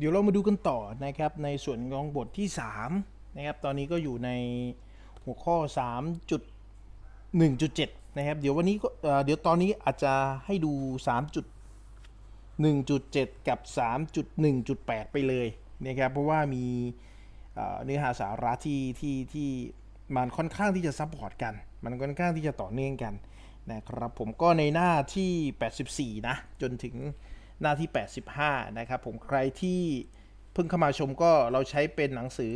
เดี๋ยวเรามาดูกันต่อนะครับในส่วนของบทที่3นะครับตอนนี้ก็อยู่ในหัวข้อ 3.1.7 นะครับ เดี๋ยววันนี้ก็เดี๋ยวตอนนี้อาจจะให้ดู 3.1.7 กับ 3.1.8 ไปเลยนะครับเพราะว่ามีเอ่อเนื้อหาสาระที่ที่ที่มันค่อนข้างที่จะซัพพอร์ตกัน มันค่อนข้างที่จะต่อเนื่องกันนะครับผมก็ในหน้าที่ 84 นะ จนถึง หน้าที่ 85 นะครับผมใครที่เพิ่งเข้ามาชมก็เราใช้เป็นหนังสือ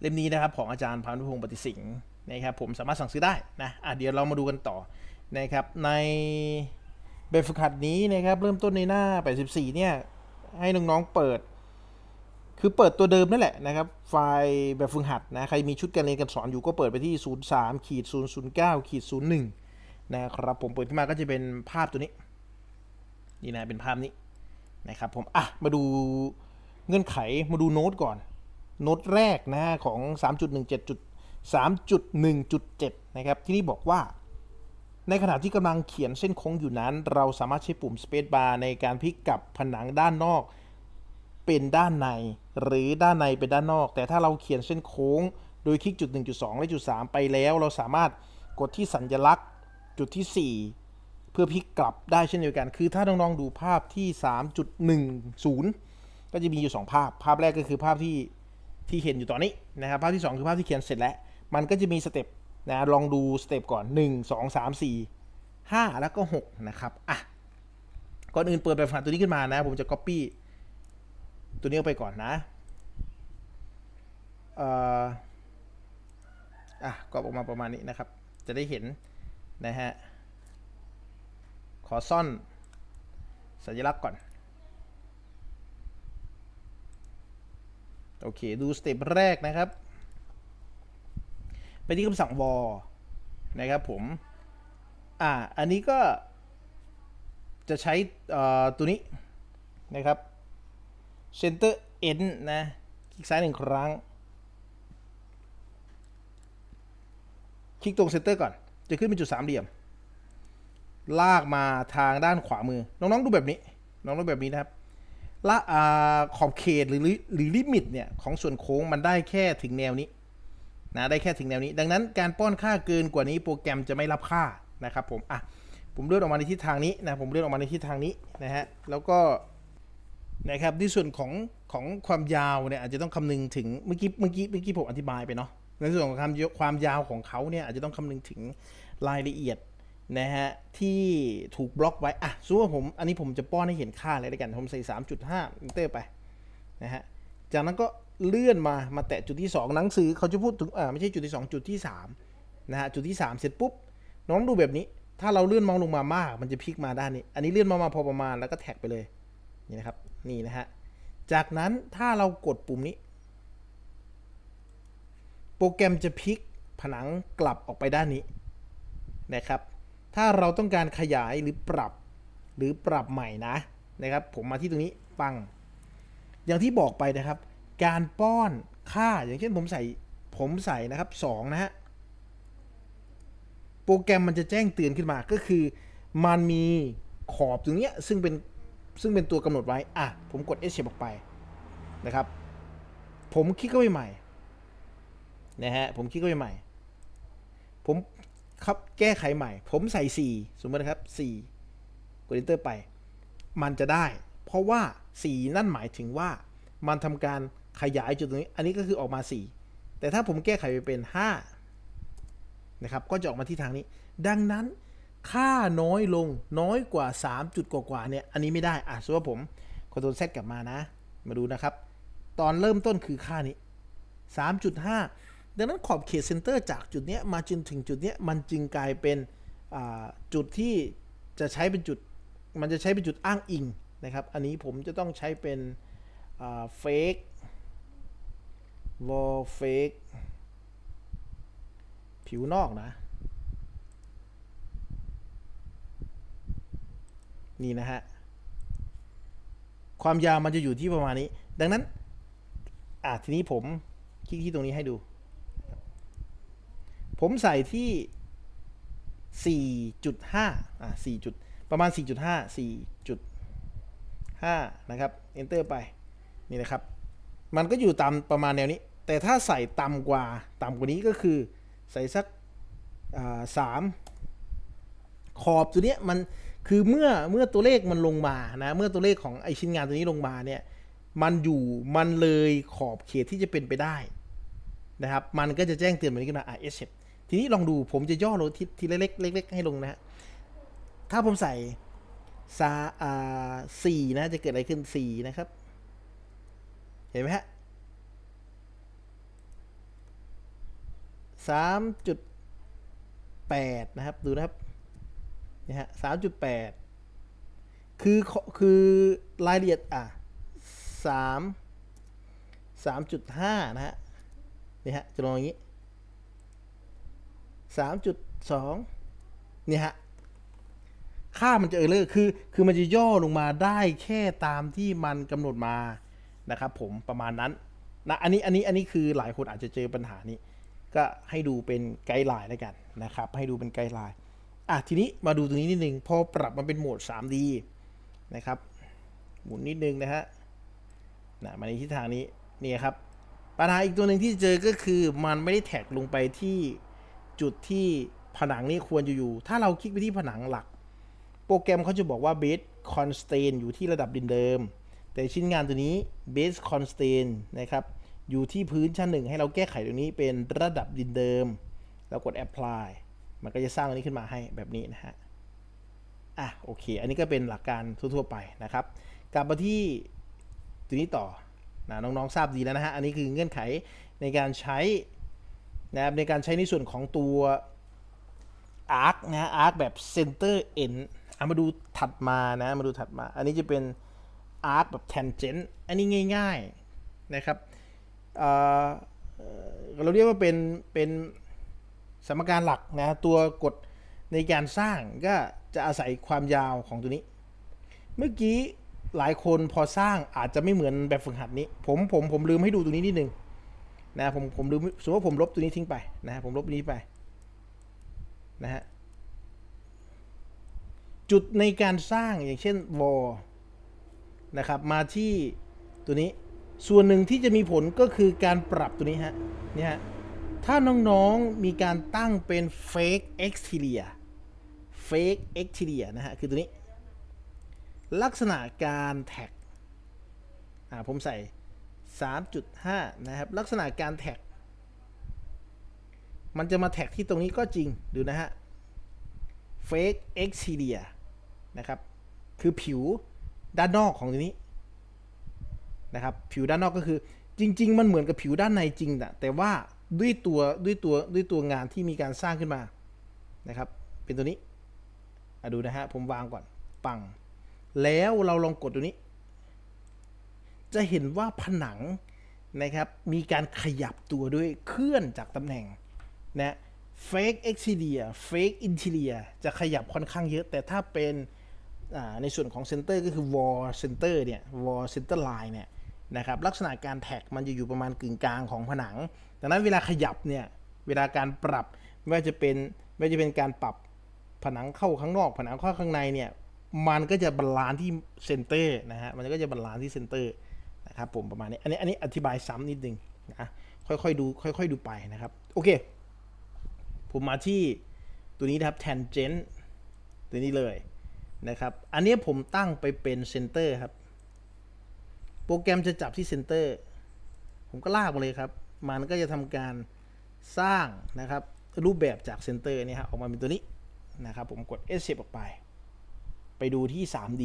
เล่มนี้นะครับของอาจารย์พานุพงศ์ปฏิสิงห์นะครับผมสามารถสั่งซื้อได้นะอะเดี๋ยวเรามาดูกันต่อนะครับในแบบฝึกหัดนี้นะครับเริ่มต้นในหน้า 84 เนี่ยให้น้องๆเปิด คือเปิดตัวเดิมนั่นแหละนะครับ ไฟล์แบบฝึกหัดนะใครมีชุดการเรียนการสอนอยู่ก็เปิดไปที่ 03ขีด009ขีด01นะครับผมเปิดขึ้นมาก็จะเป็นภาพตัวนี้ นี่นะเป็นภาพนี้นะครับผมอะมาดูเงื่อนไขมาดูโน้ตก่อน โน้ตแรกนะของ 3.17.3.1.7 นะครับ ที่นี่บอกว่า ในขณะที่กำลังเขียนเส้นโค้งอยู่นั้น เราสามารถใช้ปุ่ม Space Bar ในการพลิกกลับผนังด้านนอกเป็นด้านใน หรือด้านในเป็นด้านนอก แต่ถ้าเราเขียนเส้นโค้ง โดยคลิกจุด 1.2 และจุด 3 ไปแล้ว เราสามารถกดที่สัญลักษณ์จุดที่ 4 เพื่อพลิกกลับได้เช่นเดียวกัน คือถ้าน้องๆดูภาพที่ 3.10 ก็จะมีอยู่ 2 ภาพ ภาพแรกก็คือภาพที่ที่เห็นอยู่ตอนนี้นะครับ ภาพที่ 2 คือภาพที่เขียนเสร็จแล้ว มันก็จะมีสเต็ปนะ ลองดูสเต็ปก่อน 1 2 3 4 5 แล้วก็ 6 นะครับอะก่อนอื่นเปิดแบบฝึกหัดตัวนี้ขึ้นมานะ ผมจะ copy ตัวนี้เอาไปก่อนนะเอ่ออะก็ออกมาประมาณนี้นะครับ จะได้เห็นนะฮะ ขอซ่อนสัญลักษณ์ก่อน โอเค ดูสเต็ปแรกนะครับ ไปที่คำสั่ง var นะครับผม อ่า อันนี้ก็จะใช้เอ่อตัวนี้นะครับ center end นะ คลิกซ้ายหนึ่งครั้ง คลิกตรง center ก่อน จะขึ้นเป็นจุดสามเหลี่ยม ลากมาทางด้านขวามือ น้องๆดูแบบนี้ น้องๆดูแบบนี้นะครับละอ่าขอบเขตหรือหรือลิมิตเนี่ยของส่วนโค้งมันได้แค่ถึงแนวนี้นะได้แค่ถึงแนวนี้ ดังนั้นการป้อนค่าเกินกว่านี้โปรแกรมจะไม่รับค่านะครับผมอะผมเลื่อนออกมาในทิศทางนี้นะผมเลื่อนออกมาในทิศทางนี้นะฮะแล้วก็นะครับในส่วนของของความยาวเนี่ยอาจจะต้องคำนึงถึงเมื่อกี้เมื่อกี้เมื่อกี้ผมอธิบายไปเนาะในส่วนของความความยาวของเขาเนี่ยอาจจะต้องคำนึงถึงรายละเอียด นะฮะที่ถูกบล็อกไว้อะสมมติว่าผมอันนี้ผมจะป้อนให้เห็นค่าเลยแล้วกันผมใส่ 3.5อิเตอร์ไปนะฮะจากนั้นก็เลื่อนมามาแตะจุดที่ 2 หนังสือเขาจะพูดถึงอ่าไม่ใช่จุดที่ 2 จุดที่3นะฮะจุดที่ 3 เสร็จปุ๊บ น้องดูแบบนี้ ถ้าเราเลื่อนมองลงมามาก มันจะพลิกมาด้านนี้ อันนี้เลื่อนมามาพอประมาณแล้วก็แท็กไปเลยนี่นะครับนี่นะฮะจากนั้นถ้าเรากดปุ่มนี้ โปรแกรมจะพลิกผนังกลับออกไปด้านนี้นะครับ ถ้าเราต้องการขยายหรือปรับหรือปรับใหม่นะนะครับ ผมมาที่ตรงนี้ปัง อย่างที่บอกไปนะครับ การป้อนค่าอย่างเช่นผมใส่ผมใส่นะครับ2นะฮะโปรแกรมมันจะแจ้งเตือนขึ้นมาก็คือ มันมีขอบตรงเนี้ยซึ่งเป็นซึ่งเป็นตัวกำหนดไว้ อะ ผมกด Escape ออกไปนะครับ ผมคลิกเข้าไปใหม่นะฮะผมคลิกเข้าไปใหม่ ผม ครับแก้ไขใหม่ ผมใส่ 4 สมมตินะครับ 4กด enter ไป มันจะได้ เพราะว่า 4 นั่นหมายถึงว่า มันทำการขยายจุดตรงนี้ อันนี้ก็คือออกมา 4 แต่ถ้าผมแก้ไขไปเป็น 5 นะครับ ก็จะออกมาที่ทางนี้ ดังนั้นค่าน้อยลงน้อยกว่า 3 จุดกว่าๆเนี่ย อันนี้ไม่ได้ อะสมมติว่าผมคอนโทรลเซตกลับมานะ มาดูนะครับ ตอนเริ่มต้นคือค่านี้ 3.5 ดังนั้นขอบเขตเซนเตอร์จากจุดนี้มาจนถึงจุดนี้มันจึงกลายเป็นจุดที่จะใช้เป็นจุด มันจะใช้เป็นจุดอ้างอิงนะครับ อันนี้ผมจะต้องใช้เป็นเฟกวอลเฟกผิวนอกนะ นี่นะฮะ ความยาวมันจะอยู่ที่ประมาณนี้ ดังนั้น อะทีนี้ผมคลิกที่ตรงนี้ให้ดู ผมใส่ที่ 4.5 อะ4จุดประมาณ 4.5 4.5 5นะครับ enter ไป นี่นะครับ มันก็อยู่ตามประมาณแนวนี้ แต่ถ้าใส่ต่ำกว่า ต่ำกว่านี้ก็คือ ใส่สักสามขอบตัวเนี้ยมันคือเมื่อเมื่อตัวเลขมันลงมานะเมื่อตัวเลขของไอชิ้นงานตัวนี้ลงมาเนี่ยมันอยู่มันเลยขอบเขตที่จะเป็นไปได้นะครับ มันก็จะแจ้งเตือนแบบนี้ขึ้นมาอะ S ทีนี้ลองดูผมจะย่อลงทีทีเล็กๆเล็กๆให้ลงนะฮะถ้าผมใส่ซาอ่าสี่นะจะเกิดอะไรขึ้นสี่นะครับ เห็นไหมฮะสามจุดแปดนะครับ ดูนะครับนี่ฮะสามจุดแปดคือคือรายละเอียดอะสามสามจุดห้านะฮะนี่ฮะจะลองอย่างนี้ สามจุดสองนี่ฮะ ค่ามันจะเออเลอร์คือ คือมันจะย่อลงมาได้แค่ตามที่มันกำหนดมานะครับผมประมาณนั้นนะอันนี้อันนี้อันนี้คือหลายคนอาจจะเจอปัญหานี้ ก็ให้ดูเป็นไกด์ไลน์แล้วกันนะครับ ให้ดูเป็นไกด์ไลน์อะทีนี้มาดูตรงนี้นิดนึงพอปรับมาเป็นโหมด 3D นะครับ หมุนนิดนึงนะฮะนะมาในทิศทางนี้นี่ครับปัญหาอีกตัวหนึ่งที่เจอก็คือมันไม่ได้แท็กลงไปที่ จุดที่ผนังนี่ควรจะอยู่ ถ้าเราคลิกไปที่ผนังหลัก โปรแกรมเขาจะบอกว่า base constraint อยู่ที่ระดับดินเดิม แต่ชิ้นงานตัวนี้ base constraint นะครับ อยู่ที่พื้นชั้นหนึ่งให้เราแก้ไขตรงนี้เป็นระดับดินเดิม แล้วกด apply มันก็จะสร้างอันนี้ขึ้นมาให้แบบนี้นะฮะ อะโอเค อันนี้ก็เป็นหลักการทั่วๆไปนะครับ กลับมาที่ตัวนี้ต่อนะน้องๆทราบดีแล้วนะฮะ อันนี้คือเงื่อนไขในการใช้ นะครับในการใช้ในส่วนของตัว arc นะ arc แบบ center end เอามาดูถัดมานะมาดูถัดมา อันนี้จะเป็น arc แบบ tangent อันนี้ง่าย ๆนะครับเเอ่อเราเรียกว่าเป็นเป็นสมการหลักนะตัวกฎในการสร้างก็จะอาศัยความยาวของตัวนี้ เมื่อกี้หลายคนพอสร้างอาจจะไม่เหมือนแบบฝึกหัดนี้ ผมผมผมลืมให้ดูตัวนี้นิดนึง นะผมผมลืมสมมติว่าผมลบตัวนี้ทิ้งไปนะผมลบนี้ไปนะฮะจุดในการสร้างอย่างเช่นวอลนะครับมาที่ตัวนี้ส่วนหนึ่งที่จะมีผลก็คือการปรับตัวนี้ฮะนี่ฮะถ้าน้องๆมีการตั้งเป็น fake exterior fake exterior นะฮะคือตัวนี้ ลักษณะการแท็กอ่าผมใส่ 3.5 นะครับ ลักษณะการแท็ก มันจะมาแท็กที่ตรงนี้ก็จริง ดูนะฮะ fake exterior นะครับ คือผิวด้านนอกของตัวนี้นะครับ ผิวด้านนอกก็คือจริง ๆ มันเหมือนกับผิวด้านในจริงนะแต่ว่าด้วยตัวด้วยตัวด้วยตัวงานที่มีการสร้างขึ้นมานะครับ เป็นตัวนี้อะดูนะฮะผมวางก่อนปัง แล้วเราลองกดตัวนี้ จะเห็นว่าผนังนะครับมีการขยับตัวด้วยเคลื่อนจากตำแหน่งนะ fake exterior fake interior จะขยับค่อนข้างเยอะ แต่ถ้าเป็นในส่วนของ center ก็คือ wall center เนี่ย wall center line เนี่ยนะครับลักษณะการแท็กมันจะอยู่ประมาณกึ่งกลางของผนัง ดังนั้นเวลาขยับเนี่ยเวลาการปรับไม่ว่าจะเป็นไม่ว่าจะเป็นการปรับผนังเข้าข้างนอก ผนังเข้าข้างในเนี่ยมันก็จะบาลานซ์ที่เซนเตอร์นะฮะมันก็จะบาลานซ์ที่เซนเตอร์ นะครับผมประมาณนี้ อันนี้อันนี้อธิบายซ้ำนิดนึงนะค่อยๆดูค่อยๆดูไปนะครับ โอเค ผมมาที่ตัวนี้นะครับ tangent ตัวนี้เลยนะครับ อันนี้ผมตั้งไปเป็นเซนเตอร์ครับ โปรแกรมจะจับที่เซนเตอร์ผมก็ลากมาเลยครับ มันก็จะทำการสร้างนะครับรูปแบบจากเซนเตอร์เนี่ยฮะออกมาเป็นตัวนี้นะครับ ผมกด escape ออกไป ไปดูที่ 3D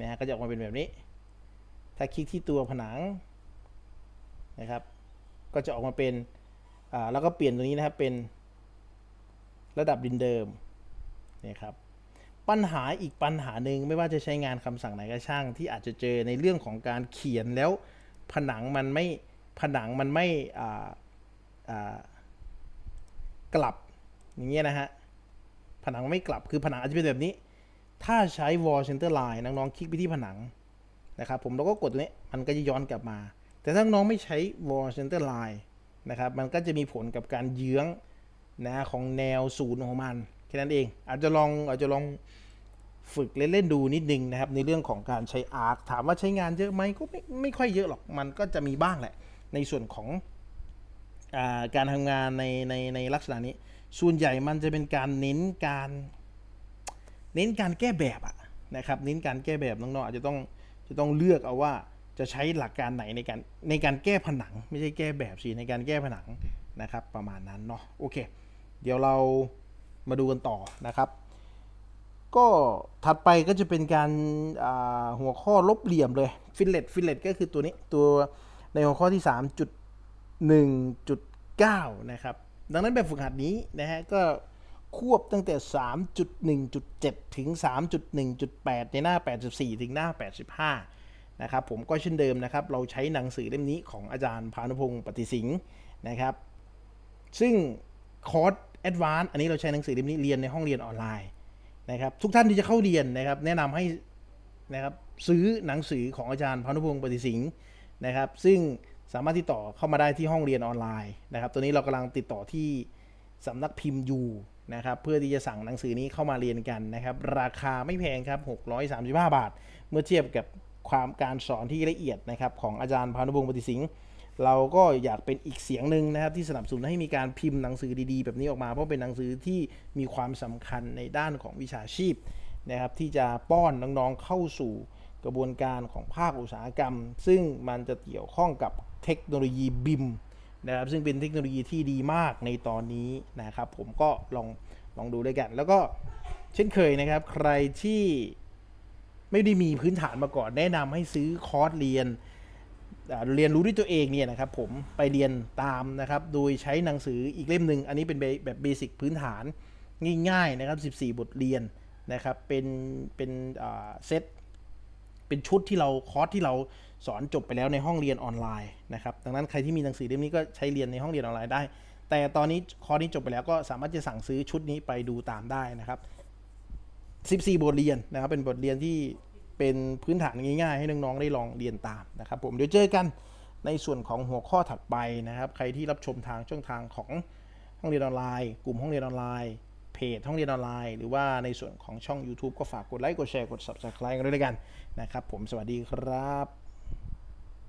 นะฮะก็จะออกมาเป็นแบบนี้ ถ้าคลิกที่ตัวผนังนะครับ ก็จะออกมาเป็นอ่าแล้วก็เปลี่ยนตัวนี้นะครับเป็นระดับดินเดิมนี่ครับปัญหาอีกปัญหาหนึ่งไม่ว่าจะใช้งานคำสั่งไหนก็ช่าง ที่อาจจะเจอในเรื่องของการเขียนแล้วผนังมันไม่ผนังมันไม่อ่าอ่ากลับอย่างเงี้ยนะฮะผนังไม่กลับคือผนังอาจจะเป็นแบบนี้ ถ้าใช้ wall center line น้องๆคลิกไปที่ผนัง นะครับผมเราก็กดตัวนี้มันก็จะย้อนกลับมา แต่ถ้าน้องไม่ใช้ wall center line นะครับมันก็จะมีผลกับการเยื้องนะของแนวศูนย์ของมันแค่นั้นเอง อาจจะลองอาจจะลองฝึกเล่นๆดูนิดนึงนะครับในเรื่องของการใช้ Arc ถามว่าใช้งานเยอะไหมก็ไม่ไม่ค่อยเยอะหรอกมันก็จะมีบ้างแหละ ในส่วนของอาการทำงานในในในลักษณะนี้ ส่วนใหญ่มันจะเป็นการเน้นการ เน้นการแก้แบบอะนะครับ เน้นการแก้แบบน้องๆอาจจะต้อง จะต้องเลือกเอาว่าจะใช้หลักการไหนในการในการแก้ผนัง ไม่ใช่แก้แบบสิในการแก้ผนังนะครับ ประมาณนั้นเนาะโอเค เดี๋ยวเรามาดูกันต่อนะครับ ก็ถัดไปก็จะเป็นการาหัวข้อลบเหลี่ยมเลยฟิลเลตฟิลเลตก็คือตัวนี้ตัวในหัวข้อที่ 3.1.9 นะครับ ดังนั้นแบบฝึกหัดนี้นะฮะก็ ควบตั้งแต่ 3.1.7 ถึง 3.1.8 ในหน้า 84 ถึงหน้า 85 นะครับ ผมก็เช่นเดิมนะครับ เราใช้หนังสือเล่มนี้ของอาจารย์พานุพงศ์ปฏิสิงห์นะครับ ซึ่งคอร์สแอดวานซ์อันนี้เราใช้หนังสือเล่มนี้เรียนในห้องเรียนออนไลน์นะครับทุกท่านที่จะเข้าเรียนนะครับ แนะนำให้นะครับซื้อหนังสือของอาจารย์พานุพงศ์ปฏิสิงห์นะครับ ซึ่งสามารถติดต่อเข้ามาได้ที่ห้องเรียนออนไลน์นะครับ ตัวนี้เรากำลังติดต่อที่สำนักพิมพ์อยู่ นะครับเพื่อที่จะสั่งหนังสือนี้เข้ามาเรียนกันนะครับ ราคาไม่แพงครับ 635 บาท เมื่อเทียบกับความการสอนที่ละเอียดนะครับของอาจารย์พานุพงศ์ปฏิสิงห์เราก็อยากเป็นอีกเสียงหนึ่งนะครับที่สนับสนุนให้มีการพิมพ์หนังสือดีๆ แบบนี้ออกมาเพราะเป็นหนังสือที่มีความสำคัญในด้านของวิชาชีพนะครับที่จะป้อนน้องๆเข้าสู่กระบวนการของภาคอุตสาหกรรม ซึ่งมันจะเกี่ยวข้องกับเทคโนโลยีบิม นะครับซึ่งเป็นเทคโนโลยีที่ดีมากในตอนนี้นะครับ ผมก็ลองลองดูด้วยกัน แล้วก็เช่นเคยนะครับ ใครที่ไม่ได้มีพื้นฐานมาก่อน แนะนำให้ซื้อคอร์สเรียนเรียนรู้ด้วยตัวเองเนี่ยนะครับผมไปเรียนตามนะครับ โดยใช้หนังสืออีกเล่มหนึ่งอันนี้เป็นแบบเบสิกพื้นฐานง่ายๆนะครับ 14 บทเรียนนะครับ เป็นเป็นเซตเป็นชุดที่เราคอร์สที่เรา สอนจบไปแล้วในห้องเรียนออนไลน์นะครับดังนั้นใครที่มีหนังสือเล่มนี้ก็ใช้เรียนในห้องเรียนออนไลน์ได้ แต่ตอนนี้คอร์สนี้จบไปแล้วก็สามารถจะสั่งซื้อชุดนี้ไปดูตามได้นะครับ14 บทเรียนนะครับ เป็นบทเรียนที่เป็นพื้นฐานง่ายๆ ให้น้องๆได้ลองเรียนตามนะครับ ผมเดี๋ยวเจอกันในส่วนของหัวข้อถัดไปนะครับ ใครที่รับชมทางช่องทางของห้องเรียนออนไลน์ กลุ่มห้องเรียนออนไลน์เพจห้องเรียนออนไลน์ หรือว่าในส่วนของช่อง YouTube ก็ฝากกดไลค์กดแชร์กด Subscribe กันด้วยล้วกันนะครับ ผมสวัสดีครับ